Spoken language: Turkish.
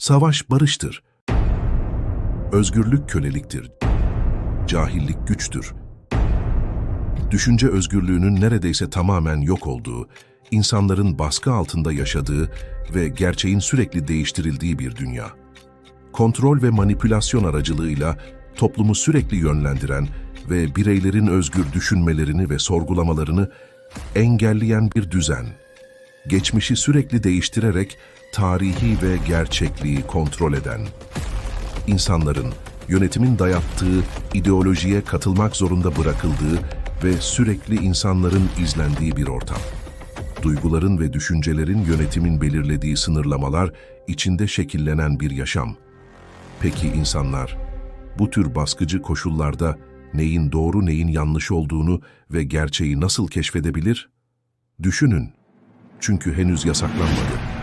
Savaş barıştır. Özgürlük köleliktir. Cahillik güçtür. Düşünce özgürlüğünün neredeyse tamamen yok olduğu, insanların baskı altında yaşadığı ve gerçeğin sürekli değiştirildiği bir dünya. Kontrol ve manipülasyon aracılığıyla toplumu sürekli yönlendiren ve bireylerin özgür düşünmelerini ve sorgulamalarını engelleyen bir düzen. Geçmişi sürekli değiştirerek tarihi ve gerçekliği kontrol eden. İnsanların yönetimin dayattığı ideolojiye katılmak zorunda bırakıldığı ve sürekli insanların izlendiği bir ortam. Duyguların ve düşüncelerin yönetimin belirlediği sınırlamalar içinde şekillenen bir yaşam. Peki insanlar bu tür baskıcı koşullarda neyin doğru neyin yanlış olduğunu ve gerçeği nasıl keşfedebilir? Düşünün. Çünkü henüz yasaklanmadı.